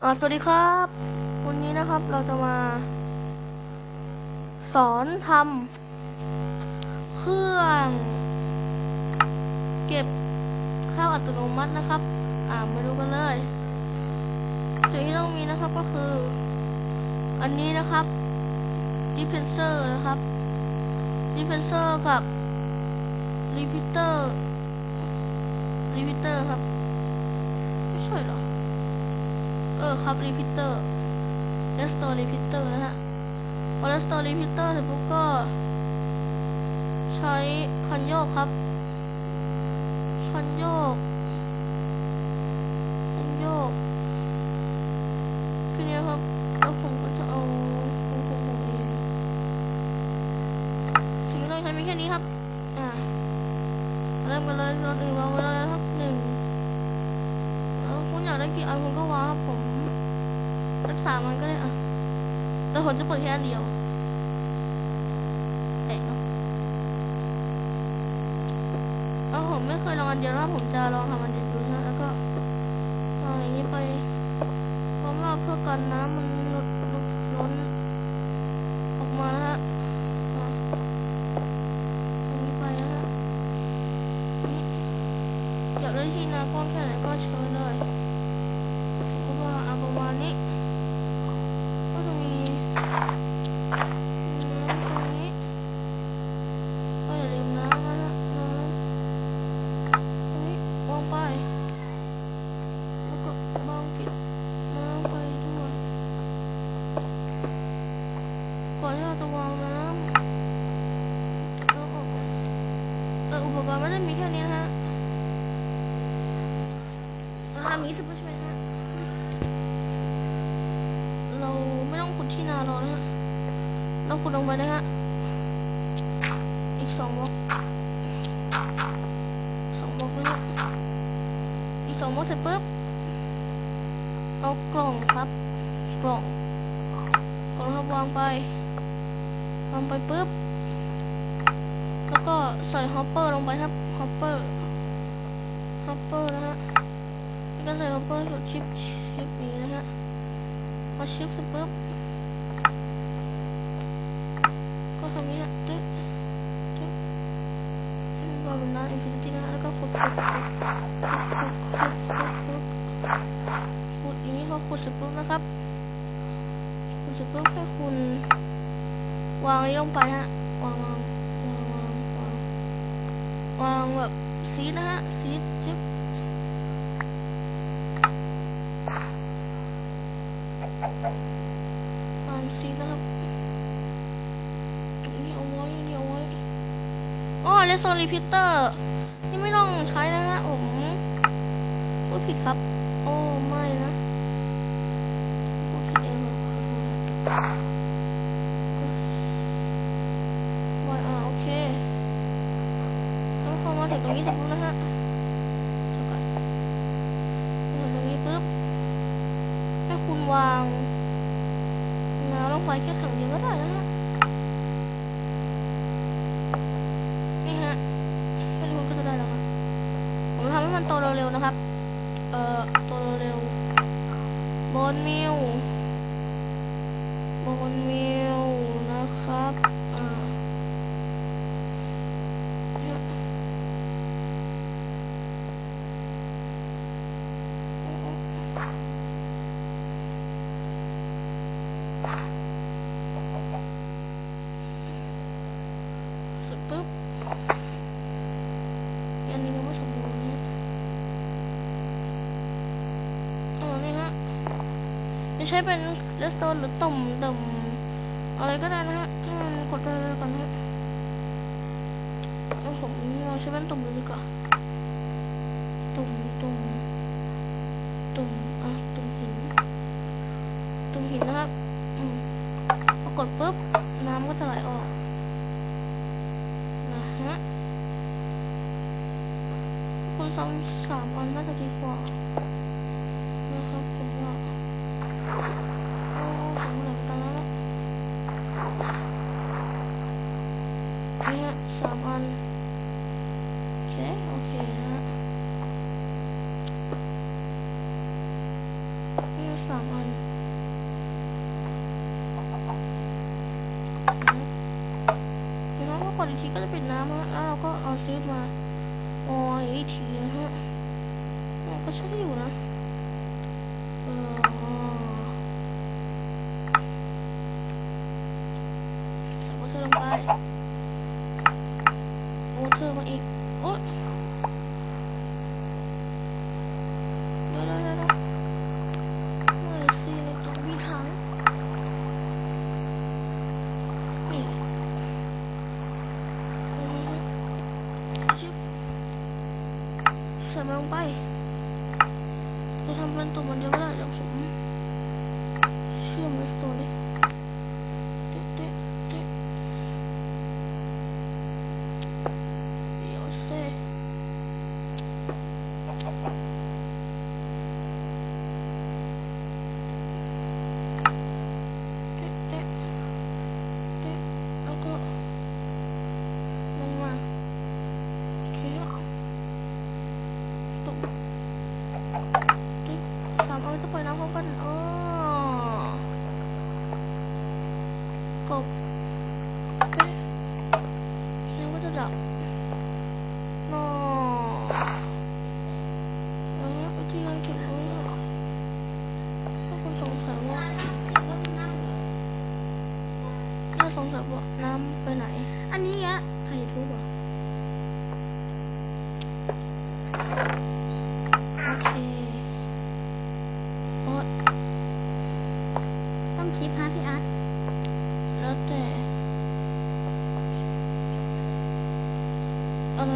สวัสดีครับ วันนี้นะครับเราจะมา สอนทำเครื่อง เก็บข้าวอัตโนมัตินะครับ อ่ามาดูกันเลย สิ่งที่ต้องมีนะครับก็คือ อันนี้นะครับ dispenser นะครับ dispenser กับ repeater repeater ครับ ไม่ใช่เหรอ เออครับ repeater restore repeater นะฮะพอ restore repeater เสร็จปุ๊บก็ ใช้คันโยกครับ คันโยก คันโยกแค่นี้ครับแล้วผมก็จะเอาของผมผมเองสิ่งที่เราใช้มีแค่นี้ครับอ่าเริ่มกันเลยรถอื่นวางไว้แล้วครับหนึ่งแล้วคุณอยากได้กี่อันคุณก็วางครับผม สักสามอันก็ได้อะแต่ผมจะเปิดแค่เดียวแปลกเนอะเอาผมไม่เคยลองอันเดียวแล้วผมจะลองทำอันเดียวดูนะแล้วก็วางอย่างนี้ไปเพราะว่าเพื่อกันน้ำมันลดลดล้นออกมานะฮะอะอย่างนี้ไปนะฮะนี่อยากได้ที่นากว้างแค่ไหนก็เชิญเลย เพราะว่าเอาประมาณนี้ ก็จะมีน้ำตรงนี้ก็อย่าลืมน้ำนะฮะน้ำตรงนี้วางไป แล้วก็วางปิดน้ำไปด้วยก่อนที่เระวางน้ำเราออกเอออุปกรณ์ไม่ได้มีแค่นี้นะฮะเราทำอย่างนี้สุดใช่ไหมฮะเราไม่ต้องขุดที่นารอนะฮะเราขุดลงไปนะฮะอีกสองบล็อกสองบล็อกนะฮะอีกสองบล็อกเสร็จปุ๊บเอากล่องครับกล่องกล่องครับวางไป ลงไปปุ๊บ แล้วก็ใส่ฮอปเปอร์ลงไปครับ ฮอปเปอร์ ฮอปเปอร์นะฮะ แล้วก็ใส่ฮอปเปอร์สุดชิปชิปนี้นะฮะพอชิปเสร็จปุ๊บ ก็ทำนี้ฮะตึ๊บตึ๊บบอลนอินฟินิตี้นะแล้วก็ขุดขุดขุดขุดขุดขุดขุดนี้พอขุดเสร็จปุ๊บนะครับ ขุดเสร็จปุ๊บแค่คุณ วางนนี้ลงไปฮะวางวางวางวางวางวางแบบซีดนะฮะซีดชิปอ่านซีนะครับตรงนี้เอาไว้นี่เอาไว้อ๋อเลสโซรีพิเตอร์นี่ไม่ต้องใช้นะฮะผมพูดผิดครับ โอ้ไม่นะพูดผิดเองขอโทษว่าอ่าโอเค แล้วตรงนี้เสร็จปุ๊บนะฮะเดี๋ยวก่อนมาถึงตรงนี้ปุ๊บให้คุณวางน้ำลงไปแค่ถังเดียวก็ได้นะฮะนี่ฮะแค่นี้คุณก็จะได้แล้วครับผมทำให้มันโตเร็วๆนะครับ เอ่อโตเร็วๆบนมิว ใช้เป็นเรสโตนหรือตุ่มตุ่มอะไรก็ได้นะฮะให้มันกดเร็วๆก่อนนะฮะเอาผมเอาใช้เป็นตุ่มเลยดีกว่าตุ่มตุ่มตุ่มอะตุ่มหินตุ่มหินนะครับอืมพอกดปุ๊บน้ำก็จะไหลออกนะฮะคุณซ้ำสามอันน่าจะดีกว่า สองอันจากนั้นก็กดอีกทีก็จะเป็นน้ำแล้วเราก็เอาซื้อมาออยอีทีนะฮะก็ใช่อยู่นะเออใส่วัตถุลงไป มันลงไปจะทำเป็นตัวมันเดียวก็ได้เดี๋ยวผมเชื่อมเลสโตนดิเต๊ะเต๊ะเต๊ะเดี๋ยวเซ่เต๊ะเต๊ะเต๊ะแล้วก็ลงมาโอเคตุ๊บ ติ๊กสามเอาจะปล่อยน้ำพร้อมกันอ๋อกบเป๊ะแล้วก็จะดับนอแล้วเนี่ยวิธีการเก็บไว้อะถ้าคุณสงสัยว่า ถ้าสงสัยว่าน้ำไปไหน อันนี้อะถ่ายทูบอะโอเคโอ๊ตต้องคลิปฮะพี่อาร์ตแล้วแต่อะไร